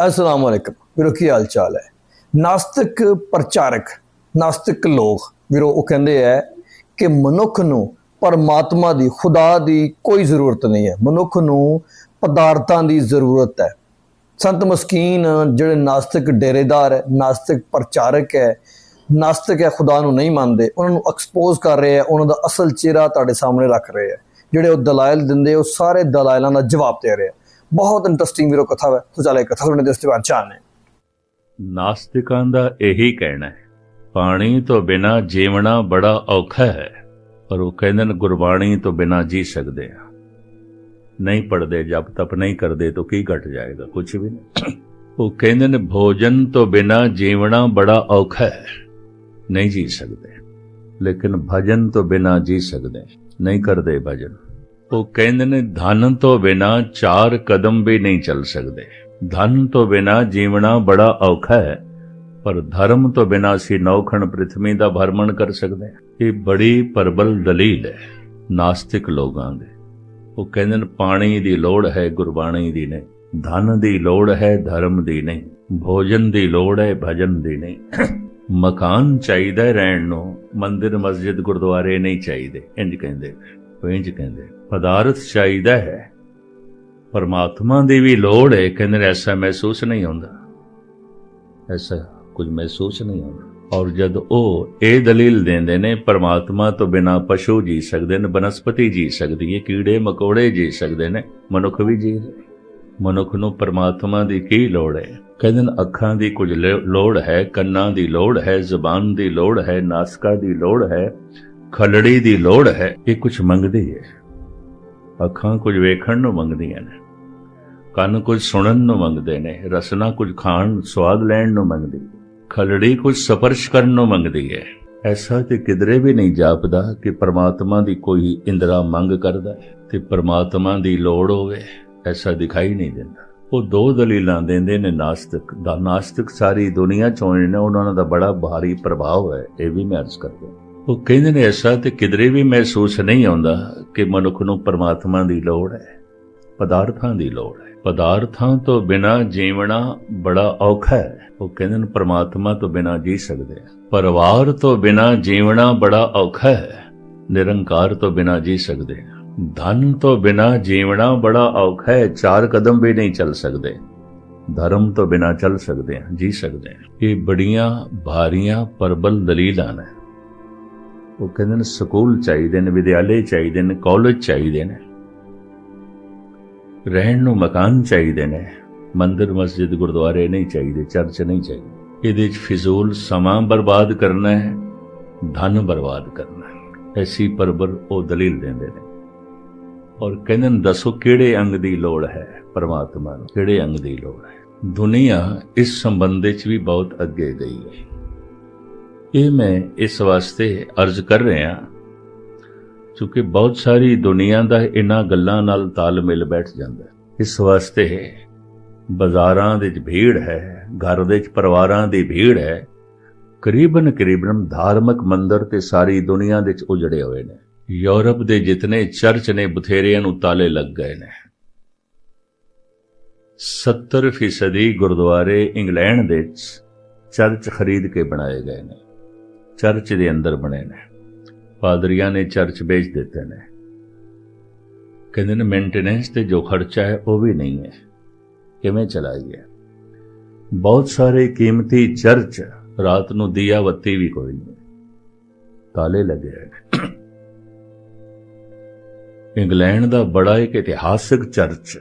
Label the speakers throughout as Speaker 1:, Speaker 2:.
Speaker 1: ਅਸਲਾਮ ਵਾਲੇਕਮ ਵੀਰੋ ਕੀ ਹਾਲ ਚਾਲ ਹੈ ਨਾਸਤਿਕ ਪ੍ਰਚਾਰਕ ਨਾਸਤਿਕ ਲੋਕ ਵੀਰੋ ਉਹ ਕਹਿੰਦੇ ਹੈ ਕਿ ਮਨੁੱਖ ਨੂੰ ਪਰਮਾਤਮਾ ਦੀ ਖੁਦਾ ਦੀ ਕੋਈ ਜ਼ਰੂਰਤ ਨਹੀਂ ਹੈ ਮਨੁੱਖ ਨੂੰ ਪਦਾਰਥਾਂ ਦੀ ਜ਼ਰੂਰਤ ਹੈ ਸੰਤ ਮਸਕੀਨ ਜਿਹੜੇ ਨਾਸਤਿਕ ਡੇਰੇਦਾਰ ਹੈ ਨਾਸਤਿਕ ਪ੍ਰਚਾਰਕ ਹੈ ਨਾਸਤਿਕ ਹੈ ਖੁਦਾ ਨੂੰ ਨਹੀਂ ਮੰਨਦੇ ਉਹਨਾਂ ਨੂੰ ਐਕਸਪੋਜ਼ ਕਰ ਰਹੇ ਹੈ ਉਹਨਾਂ ਦਾ ਅਸਲ ਚਿਹਰਾ ਤੁਹਾਡੇ ਸਾਹਮਣੇ ਰੱਖ ਰਹੇ ਹੈ ਜਿਹੜੇ ਉਹ ਦਲਾਇਲ ਦਿੰਦੇ ਉਹ ਸਾਰੇ ਦਲਾਇਲਾਂ ਦਾ ਜਵਾਬ ਦੇ ਰਹੇ ਹੈ ਬਹੁਤ ਇੰਟਰਸਟਿੰਗ ਵੀਰੋ ਕਥਾ ਹੈ। ਸੋ ਚਲੇ ਕਥਾ ਸੁਣਨੇ ਦੇ ਉਸ ਬਾਅਦ
Speaker 2: ਨਾਸਤਿਕਾਂ ਦਾ ਇਹੀ ਕਹਿਣਾ ਹੈ, ਪਾਣੀ ਤੋਂ ਬਿਨਾ ਜੀਵਣਾ ਬੜਾ ਔਖਾ ਹੈ, ਪਰ ਉਹ ਕਹਿੰਦੇ ਨੇ ਗੁਰਬਾਣੀ ਤੋਂ ਬਿਨਾ ਜੀ ਸਕਦੇ ਆ ਨਹੀਂ ਪੜਦੇ ਜਪ ਤਪ ਨਹੀਂ ਕਰਦੇ ਤਾਂ ਕੀ ਘਟ ਜਾਏਗਾ ਕੁਝ ਵੀ ਨਹੀਂ। ਉਹ ਕਹਿੰਦੇ ਨੇ, ਭੋਜਨ ਤੋਂ ਬਿਨਾ ਜੀਵਣਾ ਬੜਾ ਔਖਾ ਹੈ, ਨਹੀਂ ਜੀ ਸਕਦੇ। ਲੇਕਿਨ ਭਜਨ ਤੋਂ ਬਿਨਾ ਜੀ ਸਕਦੇ, ਨਹੀਂ ਕਰਦੇ ਭਜਨ। ਉਹ ਕਹਿੰਦੇ ਨੇ, ਧਨ ਤੋਂ ਬਿਨਾ ਚਾਰ ਕਦਮ ਵੀ ਨਹੀਂ ਚੱਲ ਸਕਦੇ। ਧਨ ਤੋਂ ਬਿਨਾ ਜੀਵਣਾ ਬੜਾ ਔਖਾ ਹੈ, ਪਰ ਧਰਮ ਤੋਂ ਬਿਨਾ ਅਸੀਂ ਨੌਖਣ ਪ੍ਰithvi ਦਾ ਭਰਮਣ ਕਰ ਸਕਦੇ ਹਾਂ। ਇਹ ਬੜੀ ਪਰਬਲ ਦਲੀਲ ਹੈ ਨਾਸਤਿਕ ਲੋਕਾਂ ਦੇ। ਉਹ ਕਹਿੰਦੇ ਨੇ, ਪਾਣੀ ਦੀ ਲੋੜ ਹੈ, ਗੁਰਬਾਣੀ ਦੀ ਨਹੀਂ। ਧਨ ਦੀ ਲੋੜ ਹੈ, ਧਰਮ ਦੀ ਨਹੀਂ। ਭੋਜਨ ਦੀ ਲੋੜ ਹੈ, ਭਜਨ ਦੀ ਨਹੀਂ। ਮਕਾਨ ਚਾਹੀਦਾ ਰਹਿਣ ਨੂੰ। ਮੰਦਿਰ, ਮਸਜਿਦ, ਗੁਰਦੁਆਰੇ ਨਹੀਂ ਚਾਹੀਦੇ। ਇੰਜ ਕਹਿੰਦੇ ਉਹ ਇੰਜ ਕਹਿੰਦੇ ਪਦਾਰਥ ਚਾਹੀਦਾ ਹੈ। ਪਰਮਾਤਮਾ ਦੀ ਵੀ ਲੋੜ ਹੈ, ਕਹਿੰਦੇ ਨੇ, ਐਸਾ ਮਹਿਸੂਸ ਨਹੀਂ ਹੁੰਦਾ। ਐਸਾ ਕੁਝ ਮਹਿਸੂਸ ਨਹੀਂ ਹੁੰਦਾ। ਔਰ ਜਦ ਉਹ ਇਹ ਦਲੀਲ ਦਿੰਦੇ ਨੇ, ਪਰਮਾਤਮਾ ਤੋਂ ਬਿਨਾ ਪਸ਼ੂ ਜੀ ਸਕਦੇ ਨੇ, ਬਨਸਪਤੀ ਜੀ ਸਕਦੀ ਹੈ, ਕੀੜੇ ਮਕੌੜੇ ਜੀ ਸਕਦੇ ਨੇ, ਮਨੁੱਖ ਵੀ ਜੀ ਮਨੁੱਖ ਨੂੰ ਪਰਮਾਤਮਾ ਦੀ ਕੀ ਲੋੜ ਹੈ? ਕਹਿੰਦੇ ਨੇ, ਅੱਖਾਂ ਦੀ ਕੁਝ ਲੋੜ ਹੈ, ਕੰਨਾਂ ਦੀ ਲੋੜ ਹੈ, ਜ਼ੁਬਾਨ ਦੀ ਲੋੜ ਹੈ, ਨਾਸਕਾ ਦੀ ਲੋੜ ਹੈ, ਖਲੜੀ ਦੀ ਲੋੜ ਹੈ, ਇਹ ਕੁਝ ਮੰਗਦੀ ਹੈ। ਅੱਖਾਂ ਕੁਝ ਵੇਖਣ ਨੂੰ ਮੰਗਦੀਆਂ ਨੇ। ਕੰਨ ਕੁਝ ਸੁਣਨ ਨੂੰ ਮੰਗਦੇ ਨੇ। ਰਸਨਾ ਕੁਝ ਖਾਣ, ਸਵਾਦ ਲੈਣ ਨੂੰ ਮੰਗਦੀ ਖਲੜੀ ਕੁਝ ਸਪਰਸ਼ ਕਰਨ ਨੂੰ ਮੰਗਦੀ ਹੈ। ਐਸਾ ਤੇ ਕਿਧਰੇ ਵੀ ਨਹੀਂ ਜਾਪਦਾ ਕਿ ਪਰਮਾਤਮਾ ਦੀ ਕੋਈ ਇੰਦਰਾ ਮੰਗ ਕਰਦਾ ਹੈ ਤੇ ਪਰਮਾਤਮਾ ਦੀ ਲੋੜ ਹੋਵੇ। ਐਸਾ ਦਿਖਾਈ ਨਹੀਂ ਦਿੰਦਾ। ਉਹ ਦੋ ਦਲੀਲਾਂ ਦਿੰਦੇ ਨੇ ਨਾਸਤਿਕ। ਦਾ ਨਾਸਤਿਕ ਸਾਰੀ ਦੁਨੀਆ ਚੋਂ ਨੇ, ਉਹਨਾਂ ਦਾ ਬੜਾ ਭਾਰੀ ਪ੍ਰਭਾਵ ਹੈ। ਇਹ ਵੀ ਮੈਂ ਅਰਜ਼ ਕਰਦਾ ਉਹ ਕਹਿੰਦੇ ਨੇ ਐਸਾ ਤੇ ਕਿਧਰੇ ਵੀ ਮਹਿਸੂਸ ਨਹੀਂ ਆਉਂਦਾ ਕਿ ਮਨੁੱਖ ਨੂੰ ਪਰਮਾਤਮਾ ਦੀ ਲੋੜ ਹੈ, ਪਦਾਰਥਾਂ ਦੀ ਲੋੜ ਹੈ। ਪਦਾਰਥਾਂ ਤੋਂ ਬਿਨਾ ਜੀਵਣਾ ਬੜਾ ਔਖਾ ਹੈ। ਉਹ ਕਹਿੰਦੇ ਨੇ ਪਰਮਾਤਮਾ ਤੋਂ ਬਿਨਾ ਜੀ ਸਕਦੇ ਆ। ਪਰਿਵਾਰ ਤੋਂ ਬਿਨਾ ਜੀਵਣਾ ਬੜਾ ਔਖਾ ਹੈ। ਨਿਰੰਕਾਰ ਤੋਂ ਬਿਨਾ ਜੀ ਸਕਦੇ ਆ। ਧਨ ਤੋਂ ਬਿਨਾ ਜੀਵਣਾ ਬੜਾ ਔਖਾ ਹੈ। ਚਾਰ ਕਦਮ ਵੀ ਨਹੀਂ ਚੱਲ ਸਕਦੇ। ਧਰਮ ਤੋਂ ਬਿਨਾ ਚੱਲ ਸਕਦੇ ਆ, ਜੀ ਸਕਦੇ ਆ। ਇਹ ਬੜੀਆਂ ਭਾਰੀਆਂ ਪਰਬਲ ਦਲੀਲਾਂ ਨੇ। ਉਹ ਕਹਿੰਦੇ ਨੇ ਸਕੂਲ ਚਾਹੀਦੇ ਨੇ, ਵਿਦਿਆਲੇ ਚਾਹੀਦੇ ਨੇ, ਕਾਲਜ ਚਾਹੀਦੇ ਨੇ। ਰਹਿਣ ਨੂੰ ਮਕਾਨ ਚਾਹੀਦੇ ਨੇ, ਮੰਦਿਰ, ਮਸਜਿਦ, ਗੁਰਦੁਆਰੇ ਨਹੀਂ ਚਾਹੀਦੇ, ਚਰਚ ਨਹੀਂ ਚਾਹੀਦੇ। ਇਹਦੇ ਵਿੱਚ ਫਿਜ਼ੂਲ ਸਮਾਂ ਬਰਬਾਦ ਕਰਨਾ ਹੈ, ਧਨ ਬਰਬਾਦ ਕਰਨਾ ਹੈ। ਐਸੀ ਪਰਬਰ ਉਹ ਦਲੀਲ ਦਿੰਦੇ ਨੇ। ਔਰ ਕਹਿੰਦੇ ਨੇ, ਦੱਸੋ ਕਿਹੜੇ ਅੰਗ ਦੀ ਲੋੜ ਹੈ ਪਰਮਾਤਮਾ ਨੂੰ? ਕਿਹੜੇ ਅੰਗ ਦੀ ਲੋੜ ਹੈ? ਦੁਨੀਆ ਇਸ ਸੰਬੰਧ ਵਿੱਚ ਵੀ ਬਹੁਤ ਅੱਗੇ ਗਈ ਹੈ। ਇਹ ਮੈਂ ਇਸ ਵਾਸਤੇ ਅਰਜ਼ ਕਰ ਰਿਹਾ ਕਿਉਂਕਿ ਬਹੁਤ ਸਾਰੀ ਦੁਨੀਆ ਦਾ ਇਹਨਾਂ ਗੱਲਾਂ ਨਾਲ ਤਾਲਮੇਲ ਬੈਠ ਜਾਂਦਾ ਇਸ ਵਾਸਤੇ ਬਾਜ਼ਾਰਾਂ ਦੇ ਵਿੱਚ ਭੀੜ ਹੈ, ਘਰ ਦੇ ਵਿੱਚ ਪਰਿਵਾਰਾਂ ਦੀ ਭੀੜ ਹੈ, ਕਰੀਬਨ ਕਰੀਬਨ ਧਾਰਮਿਕ ਮੰਦਰ ਤੇ ਸਾਰੀ ਦੁਨੀਆ ਦੇ ਵਿੱਚ ਉਜੜੇ ਹੋਏ ਨੇ। ਯੂਰਪ ਦੇ ਜਿਤਨੇ ਚਰਚ ਨੇ, ਬਥੇਰਿਆਂ ਨੂੰ ਤਾਲੇ ਲੱਗ ਗਏ ਨੇ। 70% ਫੀਸਦੀ ਗੁਰਦੁਆਰੇ ਇੰਗਲੈਂਡ ਦੇ ਚਰਚ ਖਰੀਦ ਕੇ ਬਣਾਏ ਗਏ ਨੇ। ਚਰਚ ਦੇ ਅੰਦਰ ਬਣੇ ਨੇ। ਪਾਦਰੀਆਂ ਨੇ ਚਰਚ ਵੇਚ ਦਿੱਤੇ ਨੇ। ਕਹਿੰਦੇ ਨੇ ਮੇਨਟੇਨੈਂਸ ਤੇ ਜੋ ਖਰਚਾ ਹੈ, ਉਹ ਵੀ ਨਹੀਂ ਹੈ। ਕਿਵੇਂ ਚਲਾਈਏ? ਬਹੁਤ ਸਾਰੇ ਕੀਮਤੀ ਚਰਚ ਰਾਤ ਨੂੰ ਦੀਆ ਬੱਤੀ ਵੀ ਕੋਈ ਨਹੀਂ। ਤਾਲੇ ਲੱਗੇ ਹੋਏ ਇੰਗਲੈਂਡ ਦਾ ਬੜਾ ਇੱਕ ਇਤਿਹਾਸਿਕ ਚਰਚ।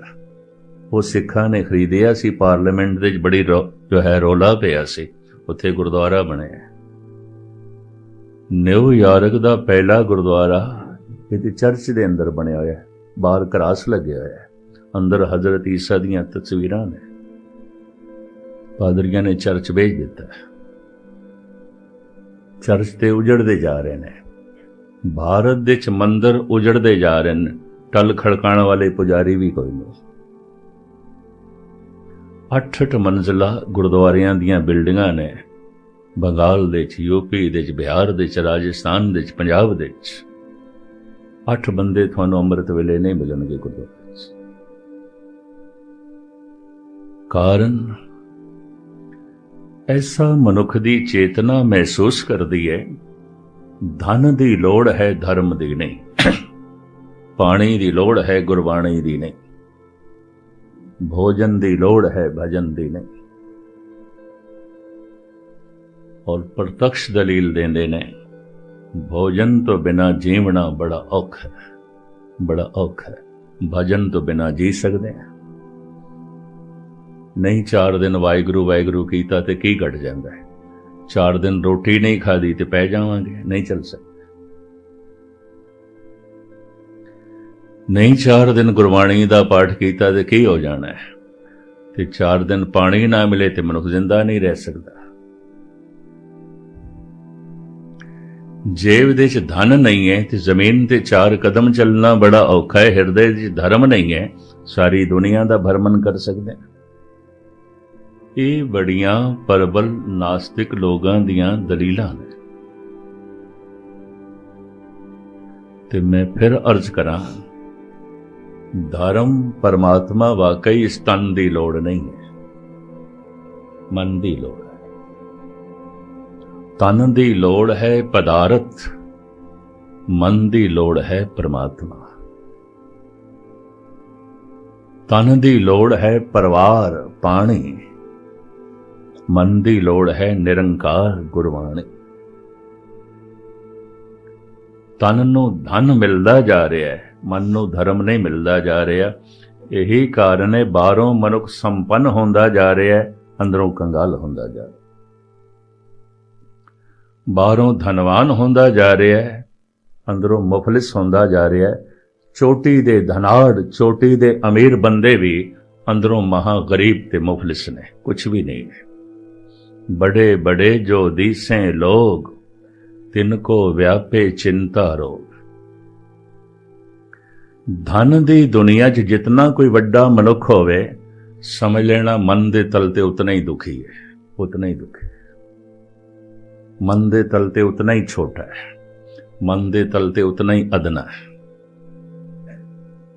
Speaker 2: ਉਹ ਸਿੱਖਾਂ ਨੇ ਖਰੀਦਿਆ ਸੀ, ਪਾਰਲੀਮੈਂਟ ਦੇ ਵਿੱਚ ਬੜੀ ਰੌ- ਜੋ ਹੈ ਰੋਲਾ ਪਿਆ ਸੀ। ਉੱਥੇ ਗੁਰਦੁਆਰਾ ਬਣਿਆ। ਨਿਊਯਾਰਕ ਦਾ ਪਹਿਲਾ ਗੁਰਦੁਆਰਾ ਇਹਦੇ ਚਰਚ ਦੇ ਅੰਦਰ ਬਣਿਆ ਹੋਇਆ ਹੈ। ਬਾਹਰ ਕਰਾਸ ਲੱਗਿਆ ਹੋਇਆ ਹੈ। ਅੰਦਰ ਹਜ਼ਰਤ ਈਸਾ ਦੀਆਂ ਤਸਵੀਰਾਂ ਨੇ। ਪਾਦਰੀਆਂ ਨੇ ਚਰਚ ਵੇਚ ਦਿੱਤਾ ਚਰਚ ਤੇ ਉਜੜਦੇ ਜਾ ਰਹੇ ਨੇ। ਭਾਰਤ ਦੇ ਚ ਮੰਦਰ ਉਜੜਦੇ ਜਾ ਰਹੇ ਨੇ। ਟਲ ਖੜਕਾਣ ਵਾਲੇ ਪੁਜਾਰੀ ਵੀ ਕੋਈ ਨਹੀਂ। ਅੱਠ ਅੱਠ ਮੰਜ਼ਲਾ ਗੁਰਦੁਆਰਿਆਂ ਦੀਆਂ ਬਿਲਡਿੰਗਾਂ ਨੇ। ਬੰਗਾਲ ਦੇ ਚ ਯੂਪੀ ਦੇ ਚ ਬਿਹਾਰ ਦੇ ਚ ਰਾਜਸਥਾਨ ਦੇ ਚ ਪੰਜਾਬ ਦੇ ਚ ਅੱਠ ਬੰਦੇ ਤੁਹਾਨੂੰ ਅੰਮ੍ਰਿਤ ਵੇਲੇ ਨਹੀਂ ਮਿਲਣਗੇ ਗੁਰਦੁਆਰੇ 'ਚ ਕਾਰਨ? ਐਸਾ ਮਨੁੱਖ ਦੀ ਚੇਤਨਾ ਮਹਿਸੂਸ ਕਰਦੀ ਹੈ, ਧਨ ਦੀ ਲੋੜ ਹੈ, ਧਰਮ ਦੀ ਨਹੀਂ। ਪਾਣੀ ਦੀ ਲੋੜ ਹੈ, ਗੁਰਬਾਣੀ ਦੀ ਨਹੀਂ। ਭੋਜਨ ਦੀ ਲੋੜ ਹੈ, ਭਜਨ ਦੀ ਨਹੀਂ। ਔਰ ਪ੍ਰਤੱਖ ਦਲੀਲ ਦਿੰਦੇ ਨੇ, ਭੋਜਨ ਤੋਂ ਬਿਨਾ ਜੀਵਣਾ ਬੜਾ ਔਖਾ ਹੈ, ਬੜਾ ਔਖਾ ਹੈ, ਭਜਨ ਤੋਂ ਬਿਨਾ ਜੀ ਸਕਦੇ ਹਾਂ। ਨਹੀਂ ਚਾਰ ਦਿਨ ਵਾਹਿਗੁਰੂ ਵਾਹਿਗੁਰੂ ਕੀਤਾ ਤੇ ਕੀ ਘਟ ਜਾਂਦਾ ਹੈ? ਚਾਰ ਦਿਨ ਰੋਟੀ ਨਹੀਂ ਖਾਦੀ ਤੇ ਪੈ ਜਾਵਾਂਗੇ, ਨਹੀਂ ਚੱਲ ਸਕਦਾ। ਨਹੀਂ ਚਾਰ ਦਿਨ ਗੁਰਬਾਣੀ ਦਾ ਪਾਠ ਕੀਤਾ ਤੇ ਕੀ ਹੋ ਜਾਣਾ ਹੈ? ਤੇ ਚਾਰ ਦਿਨ ਪਾਣੀ ਨਾ ਮਿਲੇ ਤੇ ਮਨੁੱਖ ਜ਼ਿੰਦਾ ਨਹੀਂ ਰਹਿ ਸਕਦਾ। ਜੇਬ ਦੇ ਚ ਧਨ ਨਹੀਂ ਹੈ ਤੇ ਜ਼ਮੀਨ ਤੇ ਚਾਰ ਕਦਮ ਚੱਲਣਾ ਬੜਾ ਔਖਾ ਹੈ, ਹਿਰਦੇ 'ਚ ਧਰਮ ਨਹੀਂ ਹੈ। ਸਾਰੀ ਦੁਨੀਆ ਦਾ ਭਰਮਨ ਕਰ ਸਕਦੇ ਇਹ ਬੜੀਆਂ ਪਰਬਲ ਨਾਸਤਿਕ ਲੋਕਾਂ ਦੀਆਂ ਦਲੀਲਾਂ ਨੇ। ਤੇ ਮੈਂ ਫਿਰ ਅਰਜ਼ ਕਰਾਂ, ਧਰਮ ਪਰਮਾਤਮਾ ਵਾਕਈ ਇਸ ਤਨ ਦੀ ਲੋੜ ਨਹੀਂ ਹੈ, ਮਨ ਦੀ ਲੋੜ। ਤਨ ਦੀ ਲੋੜ ਹੈ ਪਦਾਰਥ, ਮਨ ਦੀ ਲੋੜ ਹੈ ਪਰਮਾਤਮਾ। ਤਨ ਦੀ ਲੋੜ ਹੈ ਪਰਿਵਾਰ, ਪਾਣੀ। ਮਨ ਦੀ ਲੋੜ ਹੈ ਨਿਰੰਕਾਰ, ਗੁਰਬਾਣੀ। ਤਨ ਨੂੰ ਧਨ ਮਿਲਦਾ ਜਾ ਰਿਹਾ ਹੈ, ਮਨ ਨੂੰ ਧਰਮ ਨਹੀਂ ਮਿਲਦਾ ਜਾ ਰਿਹਾ। ਇਹੀ ਕਾਰਨ ਹੈ, ਬਾਹਰੋਂ ਮਨੁੱਖ ਸੰਪੰਨ ਹੁੰਦਾ ਜਾ ਰਿਹਾ ਹੈ, ਅੰਦਰੋਂ ਕੰਗਾਲ ਹੁੰਦਾ ਜਾ ਰਿਹਾ ਬਾਹਰੋਂ ਧਨਵਾਨ ਹੁੰਦਾ ਜਾ ਰਿਹਾ ਹੈ, ਅੰਦਰੋਂ ਮੁਫਲਿਸ ਹੁੰਦਾ ਜਾ ਰਿਹਾ ਹੈ। ਚੋਟੀ ਦੇ ਧਨਾੜ, ਚੋਟੀ ਦੇ ਅਮੀਰ ਬੰਦੇ ਵੀ ਅੰਦਰੋਂ ਮਹਾ ਗਰੀਬ ਤੇ ਮੁਫਲਿਸ ਨੇ ਕੁਝ ਵੀ ਨਹੀਂ ਹੈ। ਬੜੇ ਬੜੇ ਜੋ ਦੀਸੇ ਲੋਗ ਤਿਨ ਕੋ ਵਿਆਪੇ ਚਿੰਤਾ ਰੋਗ। ਧਨ ਦੀ ਦੁਨੀਆ 'ਚ ਜਿੰਨਾ ਕੋਈ ਵੱਡਾ ਮਨੁੱਖ ਹੋਵੇ, ਸਮਝ ਲੈਣਾ ਮਨ ਦੇ ਤਲ ਤੇ ਉਤਨਾ ਹੀ ਦੁਖੀ ਹੈ, ਉਤਨਾ ਹੀ ਦੁਖੀ ਮਨ ਦੇ ਤਲ ਤੇ ਉਤਨਾ ਹੀ ਛੋਟਾ ਹੈ ਮਨ ਦੇ ਤਲ ਤੇ ਉਤਨਾ ਹੀ ਅਦਨਾ ਹੈ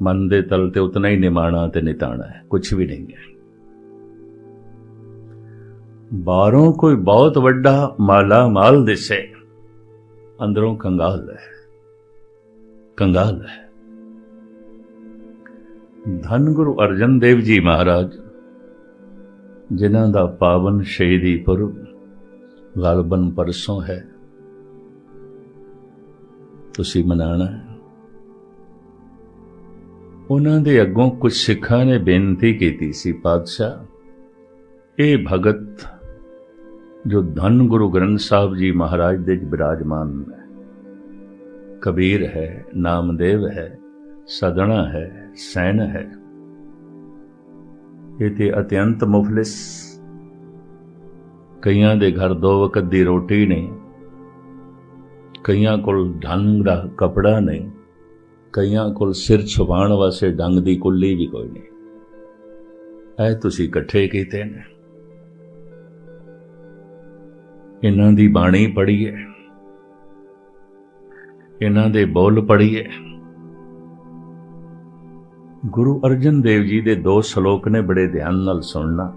Speaker 2: ਮਨ ਦੇ ਤਲ ਤੇ ਉਤਨਾ ਹੀ ਨਿਮਾਣਾ ਤੇ ਨਿਤਾਣਾ ਹੈ ਕੁਝ ਵੀ ਨਹੀਂ ਹੈ ਬਾਹਰੋਂ ਕੋਈ ਬਹੁਤ ਵੱਡਾ ਮਾਲਾ ਮਾਲ ਦਿਸੇ ਅੰਦਰੋਂ ਕੰਗਾਲ ਹੈ ਕੰਗਾਲ ਹੈ ਧੰਨ ਗੁਰੂ ਅਰਜਨ ਦੇਵ ਜੀ ਮਹਾਰਾਜ ਜਿਨ੍ਹਾਂ ਦਾ ਪਾਵਨ ਸ਼ਹੀਦੀ ਪੁਰਬ ਗਲਬਨ ਪਰਸੋਂ ਹੈ। ਤੁਸੀਂ ਮਨਾਣਾ ਉਹਨਾਂ ਦੇ ਅੱਗੋਂ ਕੁਝ ਸਿੱਖਾਂ ਨੇ ਬੇਨਤੀ ਕੀਤੀ ਸੀ, ਪਾਤਸ਼ਾਹ। ਇਹ ਭਗਤ ਜੋ ਧੰਨ ਗੁਰੂ ਗ੍ਰੰਥ ਸਾਹਿਬ ਜੀ ਮਹਾਰਾਜ ਦੇ ਵਿਰਾਜਮਾਨ ਹੈ। ਕਬੀਰ ਹੈ, ਨਾਮਦੇਵ ਹੈ, ਸਦਣਾ ਹੈ, ਸੈਨ ਹੈ। ਇਹ ਤੇ ਅਤਿਅੰਤ ਮੁਫਲਿਸ ਕਈਆਂ ਦੇ ਘਰ ਦੋ ਵਕਤ ਦੀ ਰੋਟੀ ਨਹੀਂ ਕਈਆਂ ਕੋਲ ਢੰਗ ਦਾ ਕਪੜਾ ਨਹੀਂ, ਕਈਆਂ ਕੋਲ ਸਿਰ ਛੁਪਾਉਣ ਵਾਸਤੇ ਡੰਗ ਦੀ ਕੁੱਲੀ ਵੀ ਕੋਈ ਨਹੀਂ। ਐ ਤੁਸੀਂ ਇਕੱਠੇ ਕੀਤੇ ਨੇ। ਇਹਨਾਂ ਦੀ ਬਾਣੀ ਪੜ੍ਹੀਏ ਇਹਨਾਂ ਦੇ ਬੋਲ ਪੜ੍ਹੀਏ ਗੁਰੂ ਅਰਜਨ ਦੇਵ ਜੀ ਦੇ ਦੋ ਸ਼ਲੋਕ ਨੇ ਬੜੇ ਧਿਆਨ ਨਾਲ ਸੁਣਨਾ।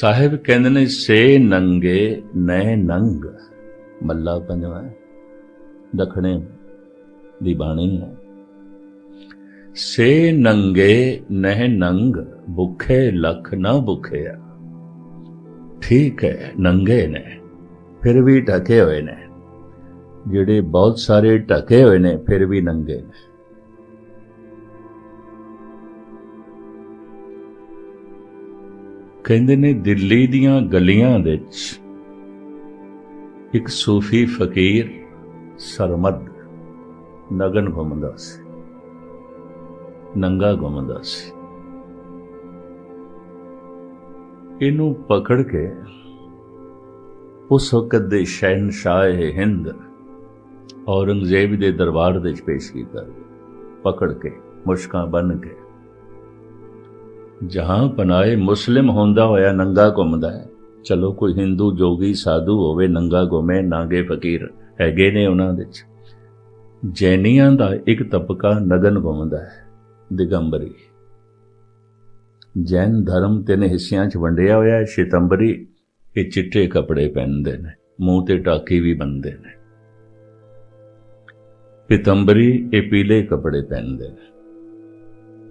Speaker 2: ਸਾਹਿਬ ਕਹਿੰਦੇ ਨੇ, ਸੇ ਨੰਗੇ ਨੈ ਨੰਗ। ਮੱਲਾ ਪੰਜਵਾ ਦਖਣੇ ਦੀ ਬਾਣੀ ਹੈ। ਸੇ ਨੰਗੇ ਨਹਿ ਨੰਗ, ਭੁਖੇ ਲਖ ਨਾ ਭੁਖਿਆ। ਠੀਕ ਹੈ, ਨੰਗੇ ਨੇ, ਫਿਰ ਵੀ ਢਕੇ ਹੋਏ ਨੇ। ਜਿਹੜੇ ਬਹੁਤ ਸਾਰੇ ਢਕੇ ਹੋਏ ਨੇ, ਫਿਰ ਵੀ ਨੰਗੇ ਨੇ। ਕਹਿੰਦੇ ਨੇ, ਦਿੱਲੀ ਦੀਆਂ ਗਲੀਆਂ ਵਿੱਚ ਇੱਕ ਸੂਫੀ ਫਕੀਰ ਸਰਮਦ ਨਗਨ ਘੁੰਮਦਾ ਸੀ, ਨੰਗਾ ਘੁੰਮਦਾ ਸੀ। ਇਹਨੂੰ ਪਕੜ ਕੇ ਉਸ ਵਕਤ ਦੇ ਸ਼ਹਿਨशाह ਹਿੰਦ ਔਰੰਗਜ਼ੇਬ ਦੇ ਦਰਬਾਰ ਵਿੱਚ ਪੇਸ਼ ਕੀਤਾ, ਪਕੜ ਕੇ, ਮੁਸ਼ਕਾਂ ਬੰਨ ਕੇ। ਜਹਾਂ ਪਨਾਏ ਮੁਸਲਿਮ ਹੁੰਦਾ ਹੋਇਆ ਨੰਗਾ ਘੁੰਮਦਾ ਹੈ। ਚਲੋ ਕੋਈ ਹਿੰਦੂ, ਜੋਗੀ, ਸਾਧੂ ਹੋਵੇ ਨੰਗਾ ਘੁੰਮੇ, ਨਾਗੇ ਫਕੀਰ ਹੈਗੇ ਨੇ ਉਹਨਾਂ ਦੇ ਚ। ਜੈਨੀਆਂ ਦਾ ਇੱਕ ਤਬਕਾ ਨਗਨ ਘੁੰਮਦਾ ਹੈ, ਦਿਗੰਬਰੀ। ਜੈਨ ਧਰਮ ਤਿੰਨ ਹਿੱਸਿਆਂ 'ਚ ਵੰਡਿਆ ਹੋਇਆ ਹੈ, ਸ਼ਿਤੰਬਰੀ, ਇਹ ਚਿੱਟੇ ਕੱਪੜੇ ਪਹਿਨਦੇ ਨੇ, ਮੂੰਹ ਤੇ ਟਾਕੀ ਵੀ ਬੰਨਦੇ ਨੇ। ਪਿਤੰਬਰੀ, ਇਹ ਪੀਲੇ ਕੱਪੜੇ ਪਹਿਨਦੇ ਨੇ।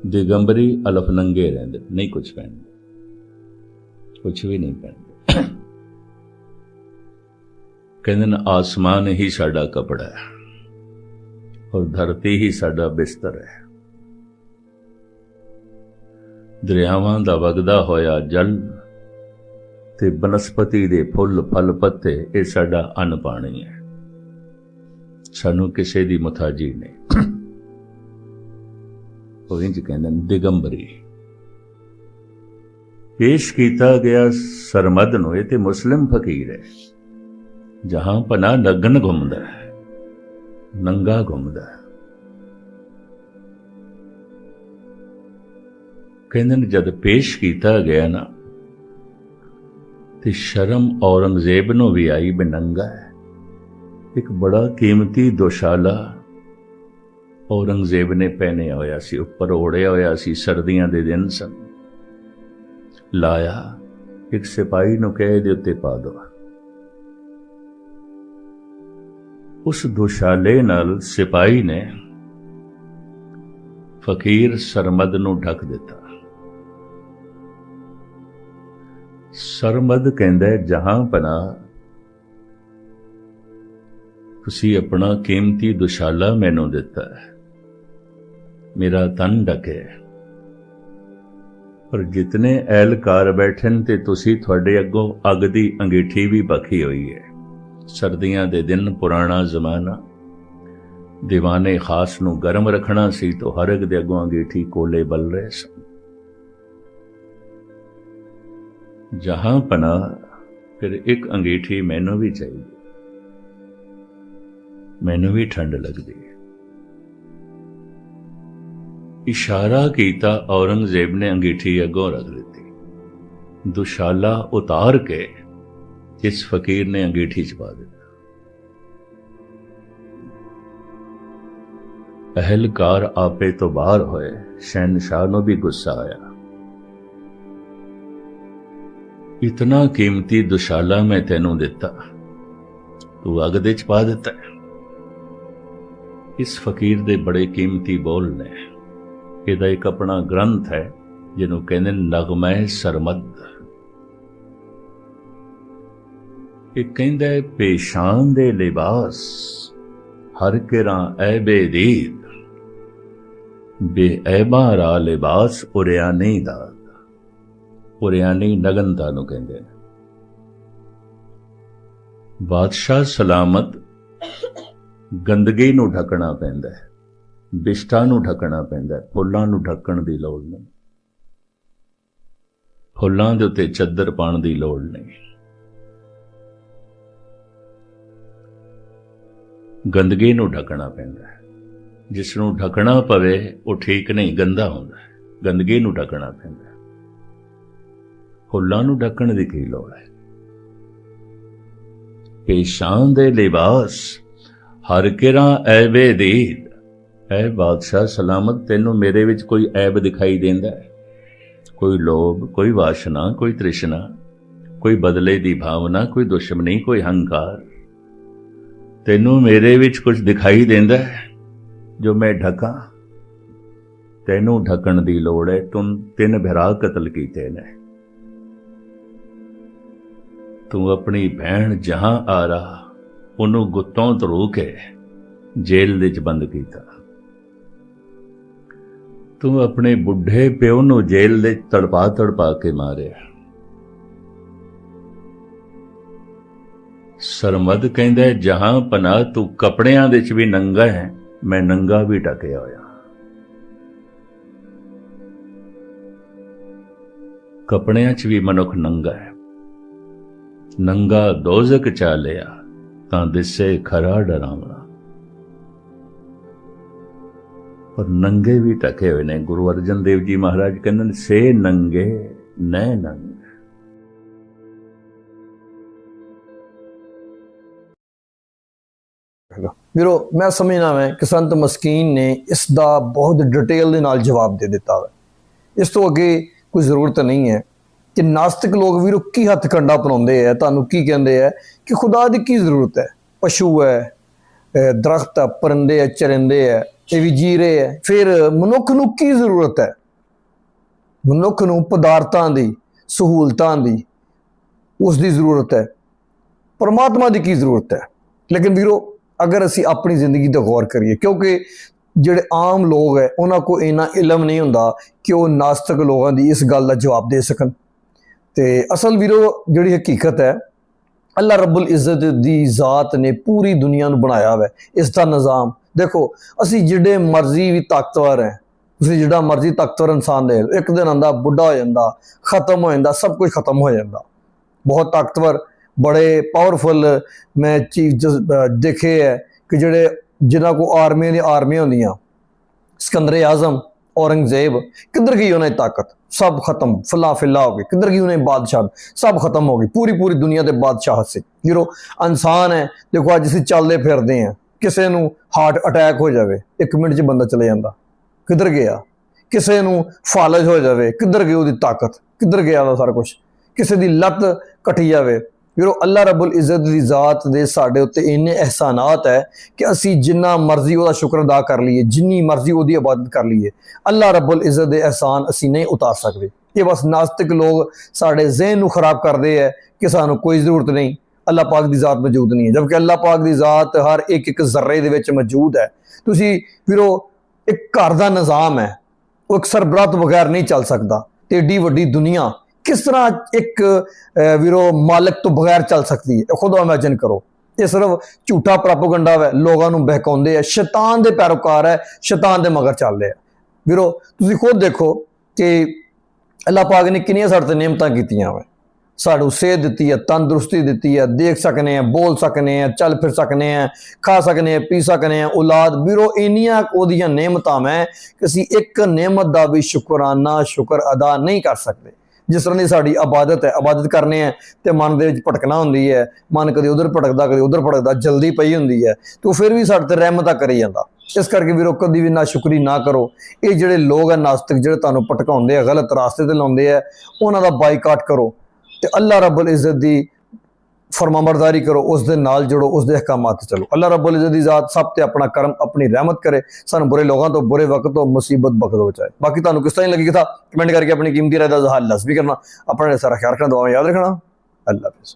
Speaker 2: ਦਿਗੰਬਰੀ ਅਲਫ ਨੰਗੇ ਰਹਿੰਦੇ, ਨਹੀਂ ਕੁਝ ਪਹਿਨਦੇ ਕੁਝ ਵੀ ਨਹੀਂ ਪਹਿਨਦੇ ਕਹਿੰਦੇ ਨੇ, ਆਸਮਾਨ ਹੀ ਸਾਡਾ ਕਪੜਾ ਹੈ ਔਰ ਧਰਤੀ ਹੀ ਸਾਡਾ ਬਿਸਤਰ ਹੈ। ਦਰਿਆਵਾਂ ਦਾ ਵਗਦਾ ਹੋਇਆ ਜਲ ਤੇ ਬਨਸਪਤੀ ਦੇ ਫੁੱਲ, ਫਲ ਪੱਤੇ, ਇਹ ਸਾਡਾ ਅੰਨ ਪਾਣੀ ਹੈ। ਸਾਨੂੰ ਕਿਸੇ ਦੀ ਮੁਤਾਜੀ ਨਹੀਂ। ਉਹ ਇੰਜ ਕਹਿੰਦੇ ਨੇ, ਦਿਗੰਬਰੀ। ਪੇਸ਼ ਕੀਤਾ ਗਿਆ ਸਰਮਦ ਨੂੰ, ਇਹ ਤੇ ਮੁਸਲਿਮ ਫਕੀਰ ਹੈ। ਜਹਾਂ ਪਨਾ ਨਗਨ ਘੁੰਮਦਾ ਹੈ, ਨੰਗਾ ਘੁੰਮਦਾ ਹੈ। ਕਹਿੰਦੇ ਨੇ, ਜਦ ਪੇਸ਼ ਕੀਤਾ ਗਿਆ ਨਾ, ਤੇ ਸ਼ਰਮ ਔਰੰਗਜ਼ੇਬ ਨੂੰ ਵੀ ਆਈ ਬਨੰਗਾ ਹੈ। ਇੱਕ ਬੜਾ ਕੀਮਤੀ ਦੋਸ਼ਾਲਾ ਔਰੰਗਜ਼ੇਬ ਨੇ ਪਹਿਨਿਆ ਹੋਇਆ ਸੀ, ਉੱਪਰ ਓੜਿਆ ਹੋਇਆ ਸੀ, ਸਰਦੀਆਂ ਦੇ ਦਿਨ ਸਨ। ਲਾਇਆ, ਇੱਕ ਸਿਪਾਹੀ ਨੂੰ ਕਹੇ ਦੇ ਉੱਤੇ ਪਾ ਦੋ। ਉਸ ਦੁਸ਼ਾਲੇ ਨਾਲ ਸਿਪਾਹੀ ਨੇ ਫਕੀਰ ਸਰਮਦ ਨੂੰ ਢੱਕ ਦਿੱਤਾ। ਸਰਮਦ ਕਹਿੰਦਾ, ਜਹਾਂ ਪਨਾ, ਤੁਸੀਂ ਆਪਣਾ ਕੀਮਤੀ ਦੁਸ਼ਾਲਾ ਮੈਨੂੰ ਦਿੱਤਾ ਹੈ। ਮੇਰਾ ਤਨ ਢਕੇ ਪਰ ਜਿਤਨੇ ਐਲਕਾਰ ਬੈਠਣ ਤੇ ਤੁਸੀਂ ਤੁਹਾਡੇ ਅੱਗੋਂ ਅੱਗ ਦੀ ਅੰਗੀਠੀ ਵੀ ਬਖੀ ਹੋਈ ਹੈ ਸਰਦੀਆਂ ਦੇ ਦਿਨ ਪੁਰਾਣਾ ਜ਼ਮਾਨਾ। ਦੀਵਾਨੇ ਖਾਸ ਨੂੰ ਗਰਮ ਰੱਖਣਾ ਸੀ ਤਾਂ ਹਰ ਇੱਕ ਦੇ ਅੱਗੋਂ ਅੰਗੀਠੀ ਕੋਲੇ ਬਲ ਰਹੇ ਸਨ। ਜਹਾਂ ਪਨਾ ਫਿਰ ਇੱਕ ਅੰਗੀਠੀ ਮੈਨੂੰ ਵੀ ਚਾਹੀਦੀ। ਮੈਨੂੰ ਵੀ ਠੰਡ ਲੱਗਦੀ ਇਸ਼ਾਰਾ ਕੀਤਾ ਔਰੰਗਜ਼ੇਬ ਨੇ ਅੰਗੀਠੀ ਅੱਗੋਂ ਰੱਖ ਦਿੱਤੀ। ਦੁਸ਼ਾਲਾ ਉਤਾਰ ਕੇ ਇਸ ਫਕੀਰ ਨੇ ਅੰਗੀਠੀ ਚ ਪਾ ਦਿੱਤਾ। ਅਹਲਕਾਰ ਆਪੇ ਤੋਂ ਬਾਹਰ ਹੋਏ ਸ਼ਹਿਨशाह ਨੂੰ ਵੀ ਗੁੱਸਾ ਆਇਆ। ਇਤਨਾ ਕੀਮਤੀ ਦੁਸ਼ਾਲਾ ਮੈਂ ਤੈਨੂੰ ਦਿੱਤਾ, ਤੂੰ ਅਗ ਦੇ ਚ ਪਾ ਦਿੱਤਾ। ਇਸ ਫਕੀਰ ਦੇ ਬੜੇ ਕੀਮਤੀ ਬੋਲ ਨੇ। ਇਹਦਾ ਇੱਕ ਆਪਣਾ ਗ੍ਰੰਥ ਹੈ, ਜਿਹਨੂੰ ਕਹਿੰਦੇ ਨਗਮੈ ਸਰਮਦ। ਇਹ ਕਹਿੰਦਾ ਹੈ, ਪੇਸ਼ਾਨ ਦੇ ਲਿਬਾਸ, ਹਰ ਕਿਰਾਂ ਐਬੇ ਦੀਦ ਬੇ ਰਾ ਲਿਬਾਸ ਉਰਿਆ ਨਹੀਂ ਦਾਦ। ਉਰਿਆਨੀ ਨਗਨਤਾ ਨੂੰ ਕਹਿੰਦੇ ਨੇ। ਬਾਦਸ਼ਾਹ ਸਲਾਮਤ ਗੰਦਗੀ ਨੂੰ ਢੱਕਣਾ ਪੈਂਦਾ ਹੈ। ਬਿਸ਼ਟਾ ਨੂੰ ਢੱਕਣਾ ਪੈਂਦਾ ਫੁੱਲਾਂ ਨੂੰ ਢੱਕਣ ਦੀ ਲੋੜ ਨਹੀਂ। ਫੁੱਲਾਂ ਦੇ ਉੱਤੇ ਚੱਦਰ ਪਾਉਣ ਦੀ ਲੋੜ ਨਹੀਂ। ਗੰਦਗੀ ਨੂੰ ਢੱਕਣਾ ਪੈਂਦਾ ਹੈ। ਜਿਸ ਨੂੰ ਢੱਕਣਾ ਪਵੇ, ਉਹ ਠੀਕ ਨਹੀਂ, ਗੰਦਾ ਹੁੰਦਾ ਹੈ। ਗੰਦਗੀ ਨੂੰ ਢੱਕਣਾ ਪੈਂਦਾ ਹੈ। ਫੁੱਲਾਂ ਨੂੰ ਢੱਕਣ ਦੀ ਕੀ ਲੋੜ ਹੈ? ਪੇਸ਼ਾਨ ਦੇ ਲਿਬਾਸ, ਹਰ ਕਿਰਾਂ ਐਬੇ ਦੀ ਐ ਬਾਦਸ਼ਾਹ, ਸਲਾਮਤ ਤੈਨੂੰ ਮੇਰੇ ਵਿੱਚ ਕੋਈ ਐਬ ਦਿਖਾਈ ਦਿੰਦਾ ਹੈ? ਕੋਈ ਲੋਭ, ਕੋਈ ਵਾਸ਼ਨਾ, ਕੋਈ ਤ੍ਰਿਸ਼ਨਾ, ਕੋਈ ਬਦਲੇ ਦੀ ਭਾਵਨਾ, ਕੋਈ ਦੁਸ਼ਮਣੀ, ਕੋਈ ਹੰਕਾਰ ਤੈਨੂੰ ਮੇਰੇ ਵਿੱਚ ਕੁਝ ਦਿਖਾਈ ਦਿੰਦਾ ਹੈ? ਜੋ ਮੈਂ ਢਕਾਂ, ਤੈਨੂੰ ਢਕਣ ਦੀ ਲੋੜ ਹੈ, ਤੂੰ ਤਿੰਨ ਭਰਾ ਕਤਲ ਕੀਤੇ ਨੇ। ਤੂੰ ਆਪਣੀ ਭੈਣ ਜਹਾਂ ਆਰਾ ਉਹਨੂੰ ਗੁੱਤੋਂ ਧਰੂ ਕੇ ਜੇਲ੍ਹ ਵਿੱਚ ਬੰਦ ਕੀਤਾ। ਤੂੰ ਆਪਣੇ ਬੁੱਢੇ ਪਿਓ ਨੂੰ ਜੇਲ੍ਹ ਦੇ ਤੜਪਾ ਤੜਪਾ ਕੇ ਮਾਰਿਆ। ਸਰਮਦ ਕਹਿੰਦਾ, ਜਹਾਂ ਪਨਾ ਤੂੰ ਕਪੜਿਆਂ ਦੇ ਚ ਵੀ ਨੰਗਾ ਹੈ, ਮੈਂ ਨੰਗਾ ਵੀ ਟਕਿਆ ਹੋਇਆ। ਕਪੜਿਆਂ ਚ ਵੀ ਮਨੁੱਖ ਨੰਗਾ ਹੈ। ਨੰਗਾ ਦੋਜ਼ਕ ਚਾਲਿਆ ਤਾਂ ਦਿਸੇ ਖਰਾ ਡਰਾਵਣਾ ਪਰ ਨੰਗੇ ਵੀ ਟਕੇ ਹੋਏ ਨੇ। ਗੁਰੂ ਅਰਜਨ ਦੇਵ ਜੀ ਮਹਾਰਾਜ ਕਹਿੰਦੇ ਨੇ, ਸੇ ਨੰਗੇ, ਨੈ ਨੰਗ।
Speaker 1: ਵੀਰੋ, ਮੈਂ ਸਮਝਣਾ ਮੈਂ ਕਿ ਸੰਤ ਮਸਕੀਨ ਨੇ ਇਸ ਦਾ ਬਹੁਤ ਡਿਟੇਲ ਦੇ ਨਾਲ ਜਵਾਬ ਦੇ ਦਿੱਤਾ ਹੈ ਇਸ ਤੋਂ ਅੱਗੇ ਕੋਈ ਜ਼ਰੂਰਤ ਨਹੀਂ ਹੈ ਕਿ ਨਾਸਤਿਕ ਲੋਕ ਵੀਰੋ ਕੀ ਹੱਥ ਕੰਡਾ ਅਪਣਾਉਂਦੇ ਆ। ਤੁਹਾਨੂੰ ਕੀ ਕਹਿੰਦੇ ਆ ਕਿ ਖੁਦਾ ਦੀ ਕੀ ਜ਼ਰੂਰਤ ਹੈ? ਪਸ਼ੂ ਹੈ ਦਰਖਤ ਹੈ, ਪਰਿੰਦੇ ਹੈ, ਚਰਿੰਦੇ ਹੈ। ਇਹ ਵੀ ਜੀ ਰਹੇ ਹੈ। ਫਿਰ ਮਨੁੱਖ ਨੂੰ ਕੀ ਜ਼ਰੂਰਤ ਹੈ? ਮਨੁੱਖ ਨੂੰ ਪਦਾਰਥਾਂ ਦੀ, ਸਹੂਲਤਾਂ ਦੀ ਉਸ ਦੀ ਜ਼ਰੂਰਤ ਹੈ। ਪਰਮਾਤਮਾ ਦੀ ਕੀ ਜ਼ਰੂਰਤ ਹੈ? ਲੇਕਿਨ ਵੀਰੋ, ਅਗਰ ਅਸੀਂ ਆਪਣੀ ਜ਼ਿੰਦਗੀ ਤੇ ਗੌਰ ਕਰੀਏ, ਕਿਉਂਕਿ ਜਿਹੜੇ ਆਮ ਲੋਕ ਹੈ, ਉਹਨਾਂ ਕੋਲ ਇੰਨਾ ਇਲਮ ਨਹੀਂ ਹੁੰਦਾ ਕਿ ਉਹ ਨਾਸਤਿਕ ਲੋਕਾਂ ਦੀ ਇਸ ਗੱਲ ਦਾ ਜਵਾਬ ਦੇ ਸਕਣ। ਤੇ ਅਸਲ ਵੀਰੋ, ਜਿਹੜੀ ਹਕੀਕਤ ਹੈ ਅੱਲਾ ਰੱਬੁਲ ਇੱਜ਼ਤ ਦੀ ਜ਼ਾਤ ਨੇ ਪੂਰੀ ਦੁਨੀਆ ਨੂੰ ਬਣਾਇਆ ਹੋਇਆ ਇਸ ਦਾ ਨਿਜ਼ਾਮ ਦੇਖੋ, ਅਸੀਂ ਜਿਹੜੇ ਮਰਜ਼ੀ ਵੀ ਤਾਕਤਵਰ ਹੈ ਤੁਸੀਂ ਜਿਹੜਾ ਮਰਜ਼ੀ ਤਾਕਤਵਰ ਇਨਸਾਨ ਦੇ ਇੱਕ ਦਿਨ ਆਂਦਾ ਬੁੱਢਾ ਹੋ ਜਾਂਦਾ, ਖਤਮ ਹੋ ਜਾਂਦਾ, ਸਭ ਕੁਝ ਖਤਮ ਹੋ ਜਾਂਦਾ। ਬਹੁਤ ਤਾਕਤਵਰ, ਬੜੇ ਪਾਵਰਫੁਲ ਮੈਂ ਚੀਜ਼ ਦੇਖੇ ਹੈ ਕਿ ਜਿਹੜੇ ਜਿਨ੍ਹਾਂ ਕੋ ਆਰਮੀ ਦੀ ਆਰਮੀਆਂ ਹੁੰਦੀਆਂ, ਸਿਕੰਦਰ ਆਜ਼ਮ, ਔਰੰਗਜ਼ੇਬ, ਕਿੱਧਰ ਗਈ ਉਹਨਾਂ ਦੀ ਤਾਕਤ? ਸਭ ਖਤਮ, ਫਲਾ ਫਿਲਾ ਹੋ ਗਏ। ਕਿੱਧਰ ਗਈ ਉਹਨਾਂ ਦੀ ਬਾਦਸ਼ਾਹ? ਸਭ ਖਤਮ ਹੋ ਗਈ। ਪੂਰੀ ਪੂਰੀ ਦੁਨੀਆ ਦੇ ਬਾਦਸ਼ਾਹ ਸੀ। ਜੀਰੋ ਇਨਸਾਨ ਹੈ ਦੇਖੋ, ਅੱਜ ਅਸੀਂ ਚੱਲਦੇ ਫਿਰਦੇ ਆ। ਕਿਸੇ ਨੂੰ ਹਾਰਟ ਅਟੈਕ ਹੋ ਜਾਵੇ 1 ਮਿੰਟ 'ਚ ਬੰਦਾ ਚਲੇ ਜਾਂਦਾ। ਕਿੱਧਰ ਗਿਆ? ਕਿਸੇ ਨੂੰ ਫਾਲਜ ਹੋ ਜਾਵੇ, ਕਿੱਧਰ ਗਈ ਉਹਦੀ ਤਾਕਤ? ਕਿੱਧਰ ਗਿਆ ਉਹਦਾ ਸਾਰਾ ਕੁਝ ਕਿਸੇ ਦੀ ਲੱਤ ਕੱਟੀ ਜਾਵੇ। ਵੀਰੋ ਅੱਲਾ ਰੱਬੁਲ ਇੱਜ਼ਤ ਦੀ ਜ਼ਾਤ ਦੇ ਸਾਡੇ ਉੱਤੇ ਇੰਨੇ ਅਹਿਸਾਨਾਤ ਹੈ ਕਿ ਅਸੀਂ ਜਿੰਨਾ ਮਰਜ਼ੀ ਉਹਦਾ ਸ਼ੁਕਰ ਅਦਾ ਕਰ ਲਈਏ, ਜਿੰਨੀ ਮਰਜ਼ੀ ਉਹਦੀ ਇਬਾਦਤ ਕਰ ਲਈਏ ਅੱਲਾ ਰੱਬੁਲ ਇੱਜ਼ਤ ਦੇ ਅਹਿਸਾਨ ਅਸੀਂ ਨਹੀਂ ਉਤਾਰ ਸਕਦੇ। ਇਹ ਬਸ ਨਾਸਤਿਕ ਲੋਕ ਸਾਡੇ ਜ਼ਿਹਨ ਨੂੰ ਖਰਾਬ ਕਰਦੇ ਹੈ ਕਿ ਸਾਨੂੰ ਕੋਈ ਜ਼ਰੂਰਤ ਨਹੀਂ। ਅੱਲਾ ਪਾਕ ਦੀ ਜ਼ਾਤ ਮੌਜੂਦ ਨਹੀਂ ਹੈ। ਜਦਕਿ ਅੱਲਾ ਪਾਕ ਦੀ ਜ਼ਾਤ ਹਰ ਇੱਕ ਇੱਕ ਜ਼ਰਰੇ ਦੇ ਵਿੱਚ ਮੌਜੂਦ ਹੈ। ਤੁਸੀਂ ਵੀਰੋ, ਇੱਕ ਘਰ ਦਾ ਨਿਜ਼ਾਮ ਹੈ। ਉਹ ਇੱਕ ਸਰਬਰਾਹ ਤੋਂ ਬਗੈਰ ਨਹੀਂ ਚੱਲ ਸਕਦਾ। ਤੇ ਏਡੀ ਵੱਡੀ ਦੁਨੀਆ ਕਿਸ ਤਰ੍ਹਾਂ ਇੱਕ ਵੀਰੋ, ਮਾਲਕ ਤੋਂ ਬਗੈਰ ਚੱਲ ਸਕਦੀ ਹੈ? ਖੁਦ ਇਮੇਜਿਨ ਕਰੋ। ਇਹ ਸਿਰਫ ਝੂਠਾ ਪ੍ਰੋਪਗੈਂਡਾ ਹੈ ਲੋਕਾਂ ਨੂੰ ਬਹਿਕਾਉਂਦੇ ਆ। ਸ਼ੈਤਾਨ ਦੇ ਪੈਰੋਕਾਰ ਹੈ। ਸ਼ੈਤਾਨ ਦੇ ਮਗਰ ਚੱਲਦੇ ਆ ਵੀਰੋ, ਤੁਸੀਂ ਖੁਦ ਦੇਖੋ ਕਿ ਅੱਲਾਹ ਪਾਕ ਨੇ ਕਿੰਨੀਆਂ ਸਾਡੇ ਤੇ ਨਿਯਮਤਾਂ ਕੀਤੀਆਂ ਵਾ। ਸਾਨੂੰ ਸਿਹਤ ਦਿੱਤੀ ਹੈ ਤੰਦਰੁਸਤੀ ਦਿੱਤੀ ਹੈ ਦੇਖ ਸਕਨੇ ਆ, ਬੋਲ ਸਕਨੇ ਆ, ਚੱਲ ਫਿਰ ਸਕਨੇ ਆ, ਖਾ ਸਕਨੇ ਆ, ਪੀ ਸਕਨੇ ਆ। ਔਲਾਦ ਵੀਰੋ, ਇੰਨੀਆਂ ਉਹਦੀਆਂ ਨਿਯਮਤਾਂ ਮੈਂ ਕਿ ਅਸੀਂ ਇੱਕ ਨਿਯਮਤ ਦਾ ਵੀ ਸ਼ੁਕਰਾਨਾ, ਸ਼ੁਕਰ ਅਦਾ ਨਹੀਂ ਕਰ ਸਕਦੇ। ਜਿਸ ਤਰ੍ਹਾਂ ਦੀ ਸਾਡੀ ਇਬਾਦਤ ਹੈ, ਇਬਾਦਤ ਕਰਨੇ ਹੈ ਤੇ ਮਨ ਦੇ ਵਿੱਚ ਭਟਕਣਾ ਹੁੰਦੀ ਹੈ, ਮਨ ਕਦੇ ਉਧਰ ਭਟਕਦਾ, ਕਦੇ ਉਧਰ ਭਟਕਦਾ, ਜਲਦੀ ਪਈ ਹੁੰਦੀ ਹੈ, ਤੇ ਉਹ ਫਿਰ ਵੀ ਸਾਡੇ ਤੇ ਰਹਿਮਤਾਂ ਕਰੀ ਜਾਂਦਾ। ਇਸ ਕਰਕੇ ਵੀਰੋ, ਕਦੀ ਵੀ ਨਾ ਸ਼ੁਕਰੀ ਨਾ ਕਰੋ। ਇਹ ਜਿਹੜੇ ਲੋਕ ਹੈ ਨਾਸਤਿਕ, ਜਿਹੜੇ ਤੁਹਾਨੂੰ ਭਟਕਾਉਂਦੇ ਆ, ਗਲਤ ਰਾਸਤੇ ਤੇ ਲਾਉਂਦੇ ਆ, ਉਹਨਾਂ ਦਾ ਬਾਈਕਾਟ ਕਰੋ। ਤੇ ਅੱਲਾ ਰੱਬੁਲ ਇੱਜ਼ਤ ਦੀ ਫਰਮਾਬਰਦਾਰੀ ਕਰੋ, ਉਸ ਦੇ ਨਾਲ ਜੁੜੋ, ਉਸ ਦੇ ਅਹਿਕਾਮਾਂ ਤੇ ਚਲੋ। ਅੱਲਾ ਰੱਬੁਲ ਇੱਜ਼ਤ ਦੀ ਜ਼ਾਤ ਸਭ ਤੇ ਆਪਣਾ ਕਰਮ, ਆਪਣੀ ਰਹਿਮਤ ਕਰੇ, ਸਾਨੂੰ ਬੁਰੇ ਲੋਕਾਂ ਤੋਂ, ਬੁਰੇ ਵਕਤ ਤੋਂ ਮੁਸੀਬਤ ਬਖਤ ਬਚਾਏ ਬਾਕੀ ਤੁਹਾਨੂੰ ਕਿਸ ਤਰ੍ਹਾਂ ਲੱਗੀ ਕਿਥਾ? ਕਮੈਂਟ ਕਰਕੇ ਆਪਣੀ ਕੀਮਤੀ ਰਾਏ ਦਾ ਇਜ਼ਹਾਰ ਲਾਜ਼ਮੀ ਕਰਨਾ। ਆਪਣਾ ਸਾਰਾ ਖਿਆਲ ਰੱਖਣਾ, ਦੁਆਵਾਂ ਯਾਦ ਰੱਖਣਾ। ਅੱਲਾ ਹਾਫਿਜ਼।